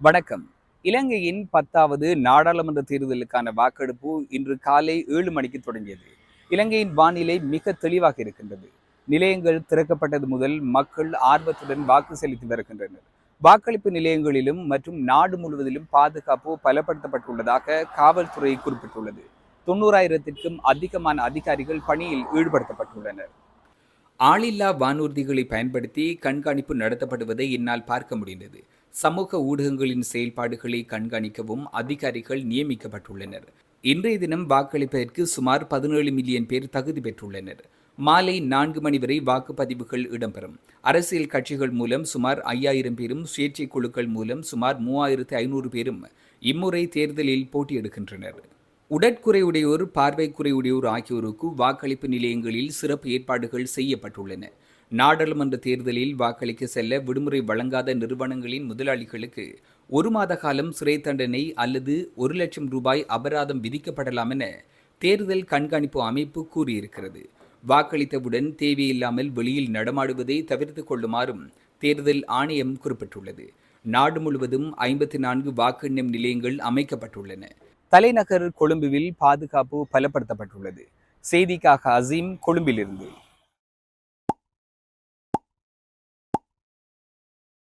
வணக்கம். இலங்கையின் பத்தாவது நாடாளுமன்ற தேர்தலுக்கான வாக்கெடுப்பு இன்று காலை ஏழு மணிக்கு தொடங்கியது. இலங்கையின் வானிலை மிக தெளிவாக இருக்கின்றது. நிலையங்கள் திறக்கப்பட்டது முதல் மக்கள் ஆர்வத்துடன் வாக்கு செலுத்தி வருகின்றனர். வாக்களிப்பு நிலையங்களிலும் மற்றும் நாடு முழுவதிலும் பாதுகாப்பு பலப்படுத்தப்பட்டுள்ளதாக காவல்துறை குறிப்பிட்டுள்ளது. தொண்ணூறாயிரத்திற்கும் அதிகமான அதிகாரிகள் பணியில் ஈடுபடுத்தப்பட்டுள்ளனர். ஆளில்லா வானூர்திகளை பயன்படுத்தி கண்காணிப்பு நடத்தப்படுவதை என்னால் பார்க்க முடிந்தது. சமூக ஊடகங்களின் செயல்பாடுகளை கண்காணிக்கவும் அதிகாரிகள் நியமிக்கப்பட்டுள்ளனர். இன்றைய தினம் வாக்களிப்பதற்கு சுமார் பதினேழு மில்லியன் பேர் தகுதி பெற்றுள்ளனர். மாலை நான்கு மணி வரை வாக்குப்பதிவுகள் இடம்பெறும். அரசியல் கட்சிகள் மூலம் சுமார் ஐயாயிரம் பேரும் சுயேட்சை குழுக்கள் மூலம் சுமார் மூவாயிரத்து ஐநூறு பேரும் இம்முறை தேர்தலில் போட்டியிடுகின்றனர். உடற்குறையுடையோர் பார்வைக்குறையுடையோர் ஆகியோருக்கு வாக்களிப்பு நிலையங்களில் சிறப்பு ஏற்பாடுகள் செய்யப்பட்டுள்ளன. நாடாளுமன்ற தேர்தலில் வாக்களிக்க செல்ல விடுமுறை வழங்காத நிறுவனங்களின் முதலாளிகளுக்கு ஒரு மாத காலம் சிறை தண்டனை அல்லது ஒரு லட்சம் ரூபாய் அபராதம் விதிக்கப்படலாம் என தேர்தல் கண்காணிப்பு அமைப்பு கூறியிருக்கிறது. வாக்களித்தவுடன் தேவையில்லாமல் வெளியில் நடமாடுவதை தவிர்த்து கொள்ளுமாறும் தேர்தல் ஆணையம் குறிப்பிட்டுள்ளது. நாடு முழுவதும் ஐம்பத்தி நான்கு வாக்கு எண்ணும் நிலையங்கள் அமைக்கப்பட்டுள்ளன. தலைநகர் கொழும்புவில் பாதுகாப்பு பலப்படுத்தப்பட்டுள்ளது. செய்திக்காக அசீம் கொழும்பிலிருந்து.